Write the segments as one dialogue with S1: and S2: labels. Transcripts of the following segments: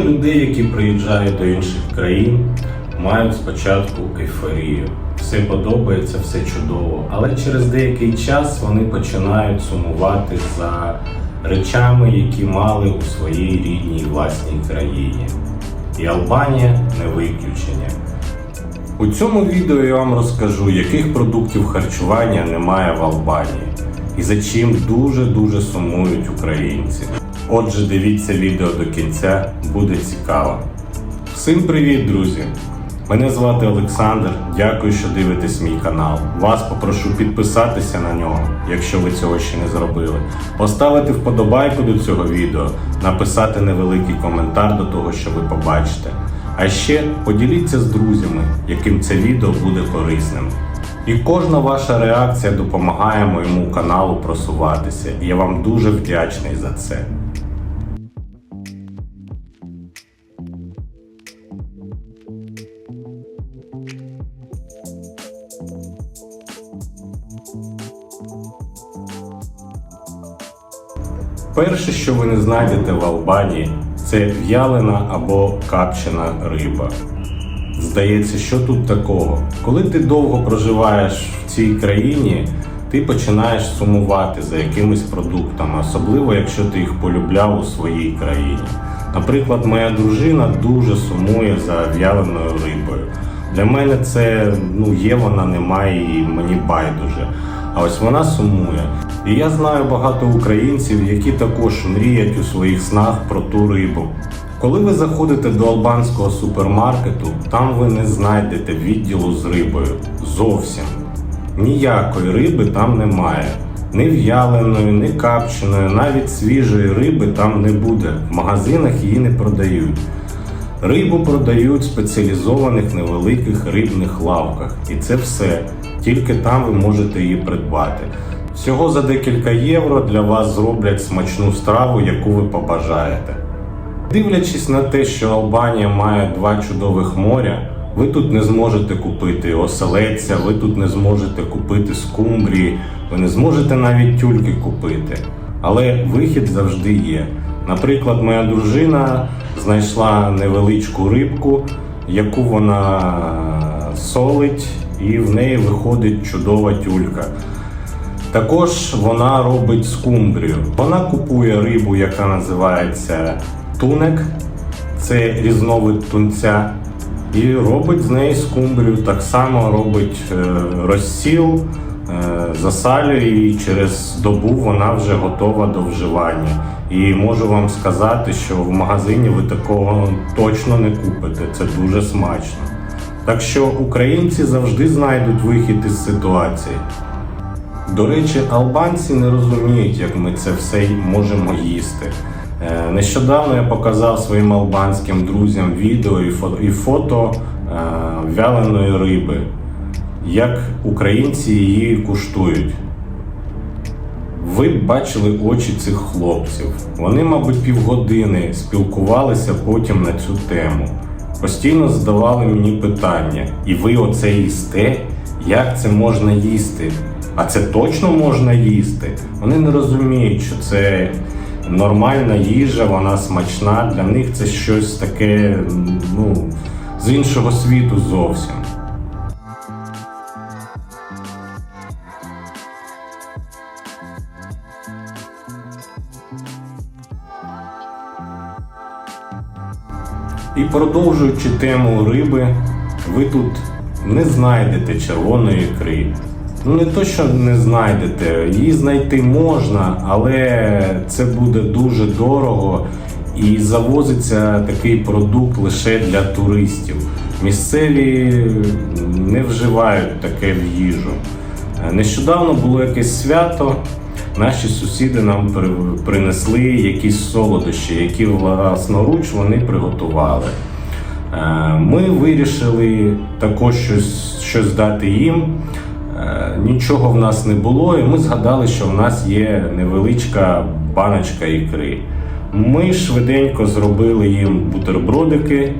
S1: Багато людей, які приїжджають до інших країн, мають спочатку ейфорію. Все подобається, все чудово, але через деякий час вони починають сумувати за речами, які мали у своїй рідній власній країні. І Албанія не виключення. У цьому відео я вам розкажу, яких продуктів харчування немає в Албанії і за чим дуже-дуже сумують українці. Отже, дивіться відео до кінця, буде цікаво. Всім привіт, друзі! Мене звати Олександр. Дякую, що дивитесь мій канал. Вас попрошу підписатися на нього, якщо ви цього ще не зробили. Поставити вподобайку до цього відео, написати невеликий коментар до того, що ви побачите. А ще поділіться з друзями, яким це відео буде корисним. І кожна ваша реакція допомагає моєму каналу просуватися. І я вам дуже вдячний за це. Перше, що ви не знайдете в Албанії, це в'ялена або капчена риба. Здається, що тут такого? Коли ти довго проживаєш в цій країні, ти починаєш сумувати за якимись продуктами, особливо якщо ти їх полюбляв у своїй країні. Наприклад, моя дружина дуже сумує за в'яленою рибою. Для мене це ну є вона, немає і мені байдуже. А ось вона сумує. І я знаю багато українців, які також мріють у своїх снах про ту рибу. Коли ви заходите до албанського супермаркету, там ви не знайдете відділу з рибою. Зовсім. Ніякої риби там немає. Ні в'яленої, ні капченої, навіть свіжої риби там не буде. В магазинах її не продають. Рибу продають в спеціалізованих невеликих рибних лавках. І це все. Тільки там ви можете її придбати. Всього за декілька євро для вас зроблять смачну страву, яку ви побажаєте. Дивлячись на те, що Албанія має два чудових моря, ви тут не зможете купити оселедця, ви тут не зможете купити скумбрії, ви не зможете навіть тюльки купити. Але вихід завжди є. Наприклад, моя дружина знайшла невеличку рибку, яку вона солить, і в неї виходить чудова тюлька. Також вона робить скумбрію. Вона купує рибу, яка називається тунек, це різновид тунця, і робить з неї скумбрію. Так само робить е, розсіл, е, засалює і через добу вона вже готова до вживання. І можу вам сказати, що в магазині ви такого точно не купите. Це дуже смачно. Так що українці завжди знайдуть вихід із ситуації. До речі, албанці не розуміють, як ми це все можемо їсти. Е, Нещодавно я показав своїм албанським друзям відео і фото, е, вяленої риби, як українці її куштують. Ви бачили очі цих хлопців. Вони, мабуть, півгодини спілкувалися потім на цю тему. Постійно задавали мені питання: і ви оце їсте? Як це можна їсти? А це точно можна їсти? Вони не розуміють, що це нормальна їжа, вона смачна. Для них це щось таке, ну, з іншого світу зовсім. І продовжуючи тему риби, ви тут не знайдете червоної ікри. Ну не то, що не знайдете, її знайти можна, але це буде дуже дорого і завозиться такий продукт лише для туристів. Місцеві не вживають таке в їжу. Нещодавно було якесь свято. Наші сусіди нам принесли якісь солодощі, які власноруч вони приготували. Е, Ми вирішили також щось, щось дати їм. Е, Нічого в нас не було, і ми згадали, що в нас є невеличка баночка ікри. Ми швиденько зробили їм бутербродики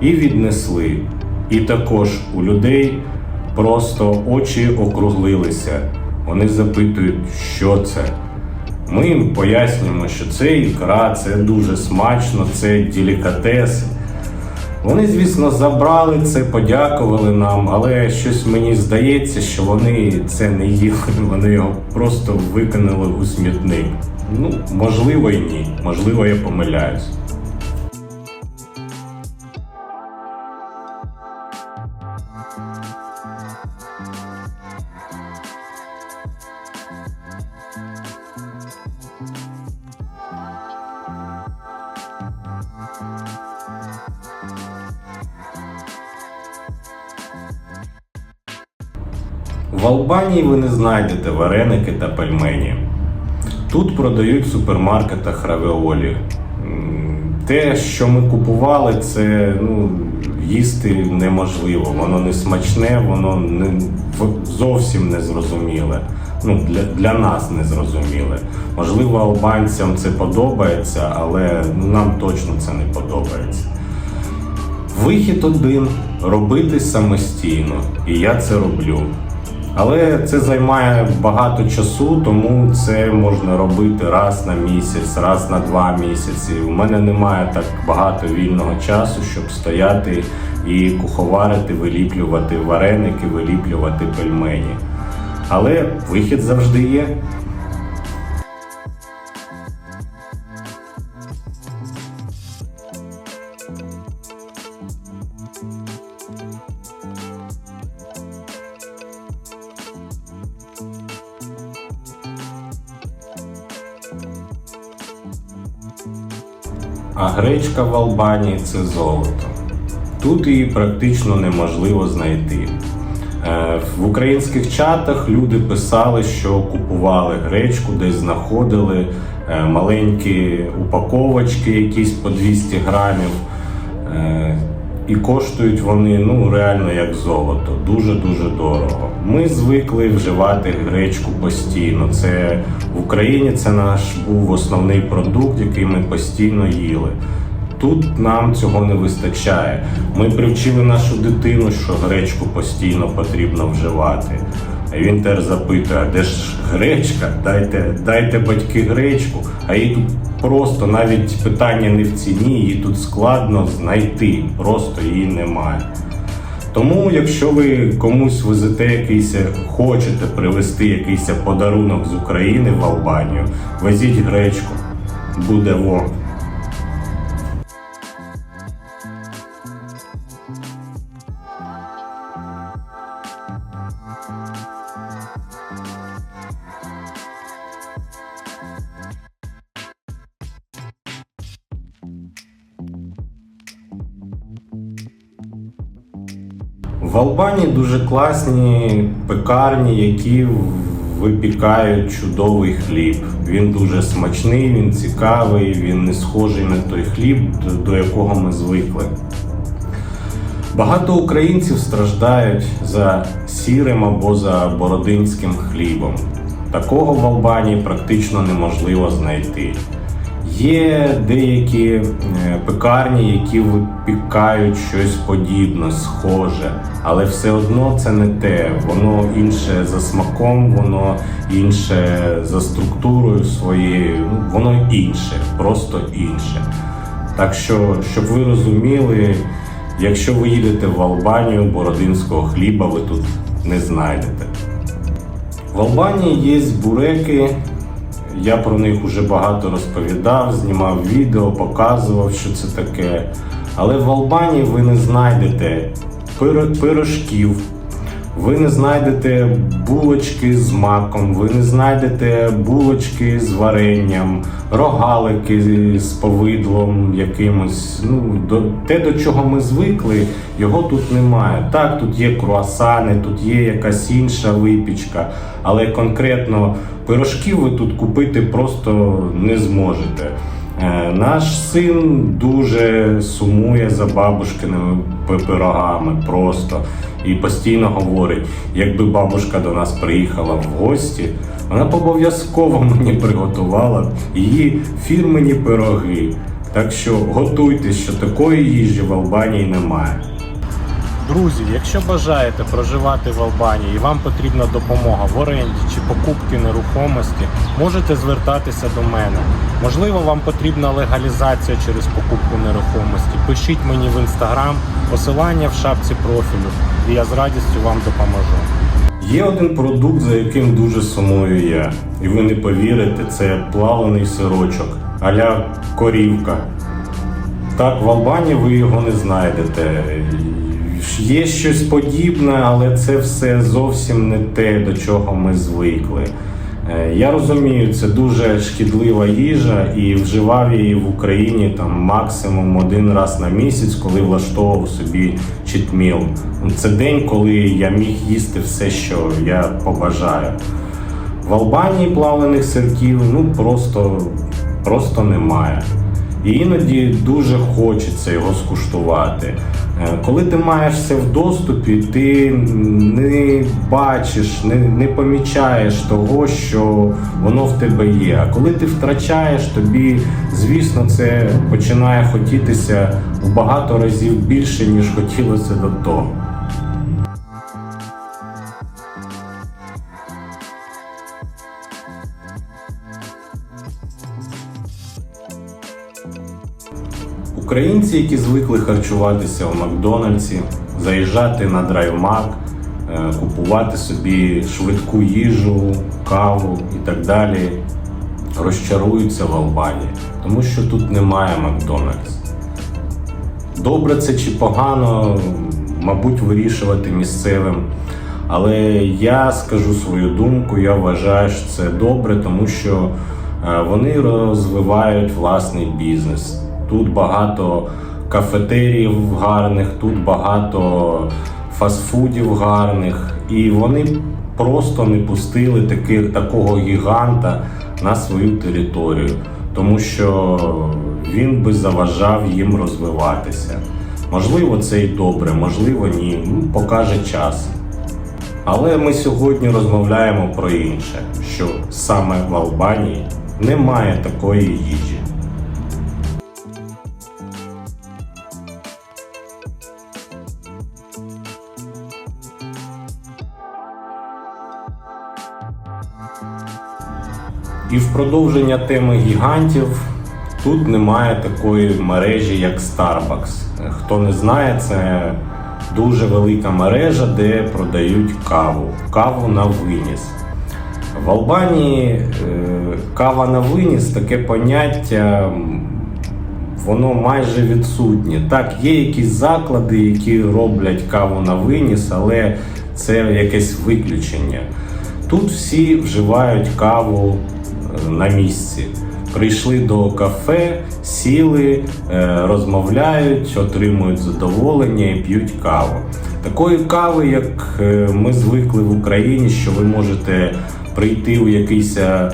S1: і віднесли. І також у людей просто очі округлилися. Вони запитують, що це. Ми їм пояснюємо, що це ікра, це дуже смачно, це делікатес. Вони, звісно, забрали це, подякували нам, але щось мені здається, що вони це не їли, вони його просто викинули у смітник. Ну, можливо, і ні, можливо, я помиляюсь. Албанії ви не знайдете вареники та пельмені. Тут продають в супермаркетах равіолі. Те, що ми купували, це ну, їсти неможливо. Воно не смачне, воно не, зовсім не зрозуміле. Ну, для, для нас не зрозуміле. Можливо, албанцям це подобається, але нам точно це не подобається. Вихід один робити самостійно, і я це роблю. Але це займає багато часу, тому це можна робити раз на місяць, раз на два місяці. У мене немає так багато вільного часу, щоб стояти і куховарити, виліплювати вареники, виліплювати пельмені. Але вихід завжди є. А гречка в Албанії це золото. Тут її практично неможливо знайти. Е, В українських чатах люди писали, що купували гречку, десь знаходили е, маленькі упаковочки, якісь по 200 грамів. І коштують вони ну реально як золото, дуже дуже дорого. Ми звикли вживати гречку постійно. Це в Україні це наш був основний продукт, який ми постійно їли. Тут нам цього не вистачає. Ми привчили нашу дитину, що гречку постійно потрібно вживати. Він теж запитує, де ж гречка? Дайте, дайте батьки гречку. А її тут просто навіть питання не в ціні, її тут складно знайти, просто її немає. Тому, якщо ви комусь везете якийсь, хочете привезти якийсь подарунок з України в Албанію, везіть гречку, буде во. Дуже класні пекарні, які випікають чудовий хліб. Він дуже смачний, він цікавий, він не схожий на той хліб, до- якого ми звикли. Багато українців страждають за сірим або за бородинським хлібом. Такого в Албанії практично неможливо знайти. Є деякі е, пекарні, які випікають щось подібне, схоже, але все одно це не те. Воно інше за смаком, воно інше за структурою своєю, ну, воно інше, просто інше. Так що, щоб ви розуміли, якщо ви їдете в Албанію, бородинського хліба ви тут не знайдете. В Албанії є буреки. Я про них уже багато розповідав, знімав відео, показував, що це таке. Але в Албанії ви не знайдете пиро- пирожків, ви не знайдете булочки з маком, ви не знайдете булочки з варенням, рогалики з повидлом якимось. Ну, до, те, до чого ми звикли, його тут немає. Так, тут є круасани, тут є якась інша випічка, але конкретно пирожків ви тут купити просто не зможете. Е, Наш син дуже сумує за бабушкиними пирогами просто і постійно говорить, якби бабушка до нас приїхала в гості, вона б обов'язково мені приготувала її фірмені пироги. Так що готуйтесь, що такої їжі в Албанії немає. Друзі, якщо бажаєте проживати в Албанії і вам потрібна допомога в оренді чи покупки нерухомості, можете звертатися до мене. Можливо, вам потрібна легалізація через покупку нерухомості. Пишіть мені в інстаграм, посилання в шапці профілю, і я з радістю вам допоможу. Є один продукт, за яким дуже сумую я, і ви не повірите, це плавлений сирочок, аля корівка. Так, в Албанії ви його не знайдете. Є щось подібне, але це все зовсім не те, до чого ми звикли. Е, Я розумію, це дуже шкідлива їжа, і вживав її в Україні там максимум один раз на місяць, коли влаштовував собі читміл. Це день, коли я міг їсти все, що я побажаю. В Албанії плавлених сирків ну просто, просто немає. І іноді дуже хочеться його скуштувати. Е, Коли ти маєш все в доступі, ти не бачиш, не, не помічаєш того, що воно в тебе є. А коли ти втрачаєш, тобі, звісно, це починає хотітися в багато разів більше, ніж хотілося до того. Українці, які звикли харчуватися в Макдональдсі, заїжджати на драйвмак, е, купувати собі швидку їжу, каву і так далі, розчаруються в Албанії, тому що тут немає Макдональдс. Добре це чи погано, мабуть, вирішувати місцевим. Але я скажу свою думку, я вважаю, що це добре, тому що е, вони розвивають власний бізнес. Тут багато кафетеріїв гарних, тут багато фастфудів гарних, і вони просто не пустили таки, такого гіганта на свою територію, тому що він би заважав їм розвиватися. Можливо, це і добре, можливо, ні. Ну, покаже час. Але ми сьогодні розмовляємо про інше, що саме в Албанії немає такої їжі. І в продовження теми гігантів тут немає такої мережі, як Starbucks. Хто не знає, це дуже велика мережа, де продають каву. Каву на виніс. В Албанії е, кава на виніс таке поняття, воно майже відсутнє. Так, є якісь заклади, які роблять каву на виніс, але це якесь виключення. Тут всі вживають каву на місці. Прийшли до кафе, сіли, е, розмовляють, отримують задоволення і п'ють каву. Такої кави, як е, ми звикли в Україні, що ви можете прийти у якийсь е,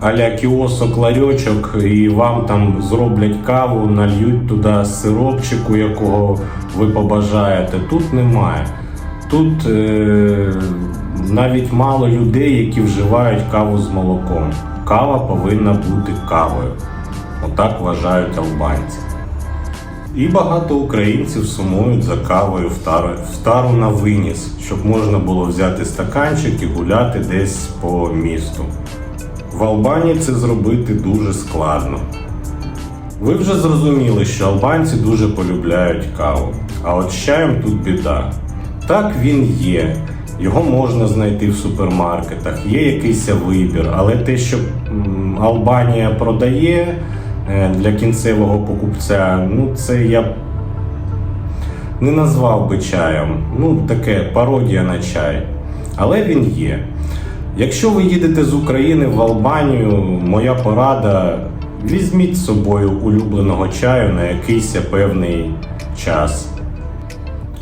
S1: аля кіосок ларьочок і вам там зроблять каву, нальють туди сиропчику, якого ви побажаєте. Тут немає. Тут е, навіть мало людей, які вживають каву з молоком. Кава повинна бути кавою. Отак вважають албанці. І багато українців сумують за кавою в тару, в тару на виніс, щоб можна було взяти стаканчик і гуляти десь по місту. В Албанії це зробити дуже складно. Ви вже зрозуміли, що албанці дуже полюбляють каву. А от з чаєм тут біда. Так він є. Його можна знайти в супермаркетах, є якийсь вибір, але те, що Албанія продає е, для кінцевого покупця, ну це я б не назвав би чаєм. Ну, таке пародія на чай. Але він є. Якщо ви їдете з України в Албанію, моя порада візьміть з собою улюбленого чаю на якийсь певний час.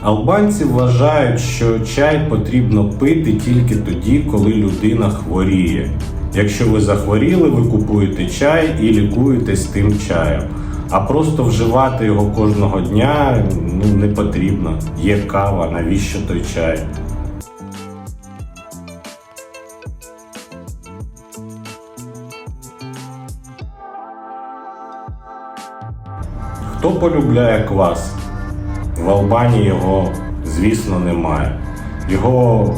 S1: Албанці вважають, що чай потрібно пити тільки тоді, коли людина хворіє. Якщо ви захворіли, ви купуєте чай і лікуєтесь тим чаєм. А просто вживати його кожного дня ну, не потрібно. Є кава, навіщо той чай? Хто полюбляє квас? В Албанії його, звісно, немає. Його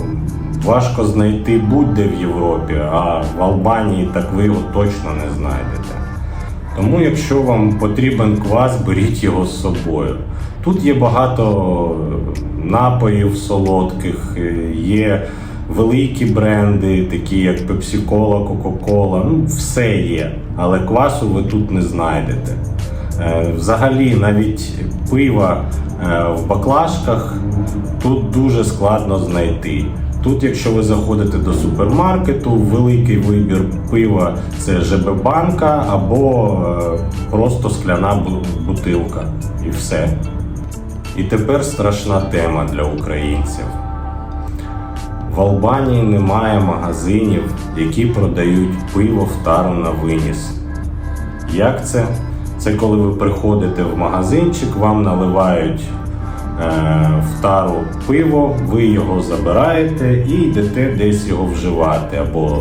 S1: важко знайти будь-де в Європі, а в Албанії так ви його точно не знайдете. Тому, якщо вам потрібен квас, беріть його з собою. Тут є багато напоїв солодких, е, є великі бренди, такі як Pepsi Cola, Coca-Cola, ну все є, але квасу ви тут не знайдете. Е, Взагалі, навіть пива в баклажках тут дуже складно знайти. Тут, якщо ви заходите до супермаркету, великий вибір пива це ЖБ банка або е, просто скляна бутилка. І все. І тепер страшна тема для українців. В Албанії немає магазинів, які продають пиво в тару на виніс. Як це? Це коли ви приходите в магазинчик, вам наливають е, в тару пиво, ви його забираєте і йдете десь його вживати або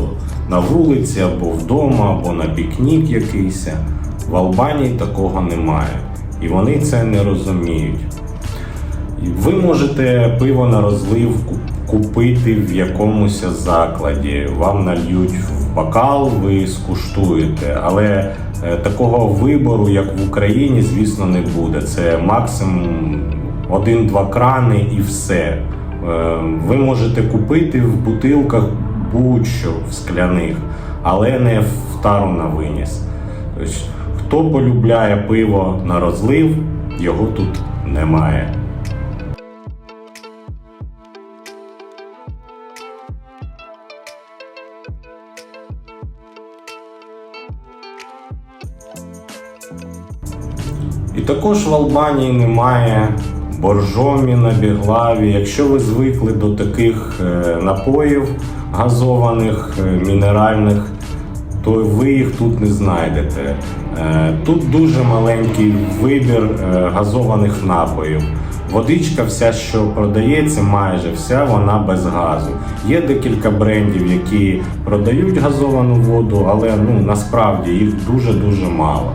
S1: на вулиці, або вдома, або на пікнік якийсь. В Албанії такого немає. І вони це не розуміють. Ви можете пиво на розлив купити в якомусь закладі. Вам нальють в бокал, ви скуштуєте. Але такого вибору, як в Україні, звісно, не буде. Це максимум один-два крани і все. Е, Ви можете купити в бутилках будь-що в скляних, але не в тару на виніс. Тобто, хто полюбляє пиво на розлив, його тут немає. І також в Албанії немає боржомі на біглаві. Якщо ви звикли до таких е, напоїв газованих, е, мінеральних, то ви їх тут не знайдете. Е, Тут дуже маленький вибір газованих напоїв. Водичка, вся, що продається, майже вся вона без газу. Є декілька брендів, які продають газовану воду, але ну насправді їх дуже дуже мало.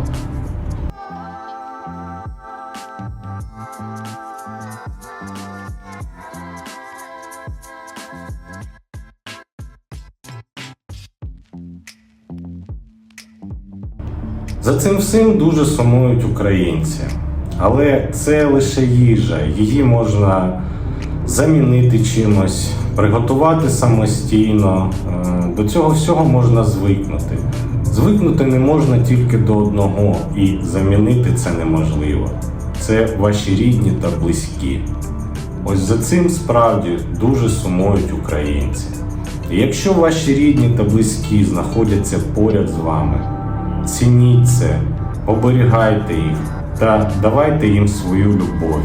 S1: За цим всім дуже сумують українці. Але це лише їжа, її можна замінити чимось, приготувати самостійно. Е, До цього всього можна звикнути. Звикнути не можна тільки до одного, і замінити це неможливо. Це ваші рідні та близькі. Ось за цим справді дуже сумують українці. І якщо ваші рідні та близькі знаходяться поряд з вами, цініть це, оберігайте їх та давайте їм свою любов.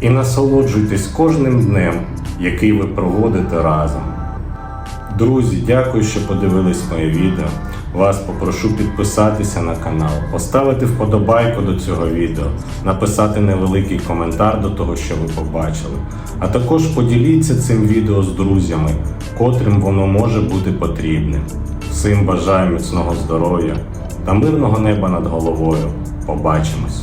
S1: І насолоджуйтесь кожним днем, який ви проводите разом. Друзі, дякую, що подивились моє відео. Вас попрошу підписатися на канал, поставити вподобайку до цього відео, написати невеликий коментар до того, що ви побачили. А також поділіться цим відео з друзями, котрим воно може бути потрібним. Всім бажаю міцного здоров'я та мирного неба над головою. Побачимось!